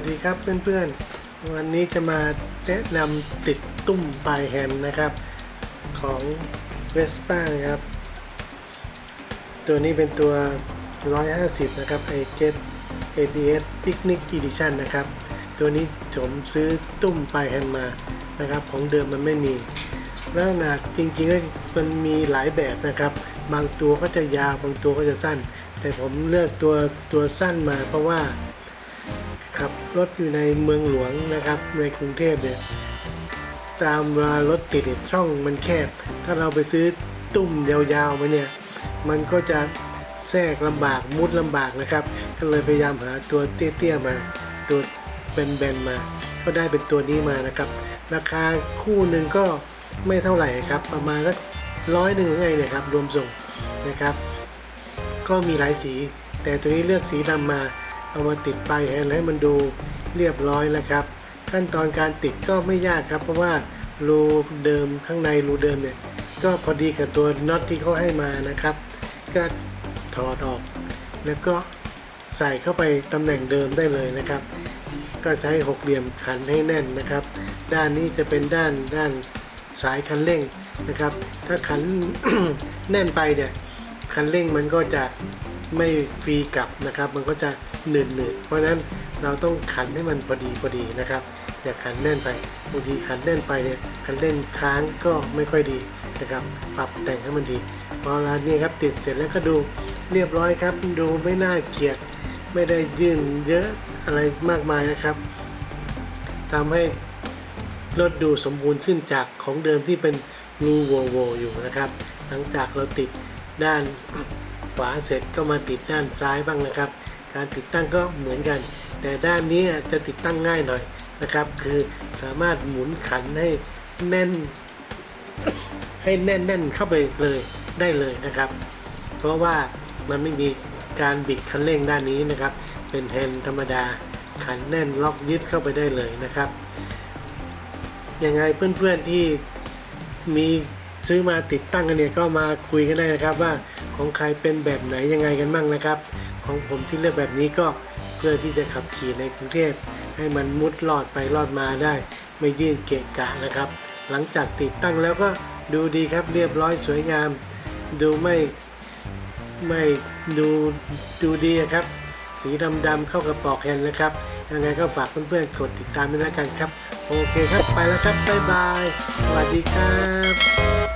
วัสดีครับเพื่อนๆ วันนี้จะมาแนะนำติดตุ้มปลายแฮนนะครับ ของเวสป้าครับ ตัวนี้เป็นตัว 150 นะครับไอเจ็ต ABS Picnic Edition นะครับ ตัวนี้ผมซื้อตุ้มปลายแฮนมานะครับ ของเดิมมันไม่มีล้วขนาดจริงๆมันมีหลายแบบนะครับ บางตัวก็จะยาวบางตัวก็จะสั้น แต่ผมเลือกตัวตัวสั้นมาเพราะว่า ขับรถอยู่ในเมืองหลวงนะครับ ในกรุงเทพเนี่ยตามเวลารถติดช่องมันแคบ ถ้าเราไปซื้อตุ่มยาวๆมาเนี่ย มันก็จะแทรกลำบากมุดลำบากนะครับ ก็เลยพยายามหาตัวเตี้ยๆมา ตัวแบนๆมา ก็ได้เป็นตัวนี้มานะครับ ราคาคู่หนึ่งก็ไม่เท่าไหร่ครับ ประมาณสักร้อยหนึ่งไงเนี่ยครับรวมส่งนะครับ ก็มีหลายสี แต่ตัวนี้เลือกสีดำมา เอามาติดปลายแฮนด์ให้มันดูเรียบร้อยแล้วครับ ขั้นตอนการติดก็ไม่ยากครับ เพราะว่ารูเดิมข้างในรูเดิมเนี่ยก็พอดีกับตัวน็อตที่เขาให้มานะครับ ก็ถอดออก แล้วก็ใส่เข้าไปตำแหน่งเดิมได้เลยนะครับ ก็ใช้หกเหลี่ยมขันให้แน่นนะครับ ด้านนี้จะเป็นด้านด้านสายคันเร่งนะครับ ถ้าขันแน่นไปเนี่ยคันเร่งมันก็จะ ไม่ฟรีกลับนะครับ มันก็จะหนืดหนืดๆเพราะนั้นเราต้องขันให้มันพอดีพอดีนะครับอย่าขันแน่นไปบางทีขันแน่นไปเนี่ยคันเร่งค้างก็ไม่ค่อยดีนะครับ ปรับแต่งให้มันดีพอเราเนี่ยครับติดเสร็จแล้วก็ดูเรียบร้อยครับ ดูไม่น่าเกลียดไม่ได้ยื่นเยอะอะไรมากมายนะครับทำให้รถดูสมบูรณ์ขึ้นจากของเดิมที่เป็นรูโวโวอยู่นะครับ หลังจากเราติดด้าน ขวาเสร็จก็มาติดด้านซ้ายบ้างนะครับ การติดตั้งก็เหมือนกัน แต่ด้านนี้จะติดตั้งง่ายหน่อยนะครับ คือสามารถหมุนขันให้แน่น ให้แน่นๆเข้าไปเลยได้เลยนะครับ เพราะว่ามันไม่มีการบิดคันเร่งด้านนี้นะครับ เป็นแฮนด์ธรรมดาขันแน่นล็อกยึดเข้าไปได้เลยนะครับยังไงเพื่อนๆที่มีซื้อมาติดตั้งกันเนี่ยก็มาคุยกันได้นะครับว่า ของใครเป็นแบบไหนยังไงกันบ้างนะครับ ของผมที่เลือกแบบนี้ก็เพื่อที่จะขับขี่ในกรุงเทพให้มันมุดลอดไปลอดมาได้ ไม่ยื่นเกะกะนะครับ หลังจากติดตั้งแล้วก็ดูดีครับเรียบร้อยสวยงาม ดูไม่ไม่ดูดูดีครับ สีดำๆเข้ากับปอกแฮนนะครับยังไงก็ฝากเพื่อนๆกดติดตามด้วยแล้วกันครับ โอเคครับไปแล้วครับ บ๊ายบาย สวัสดีครับ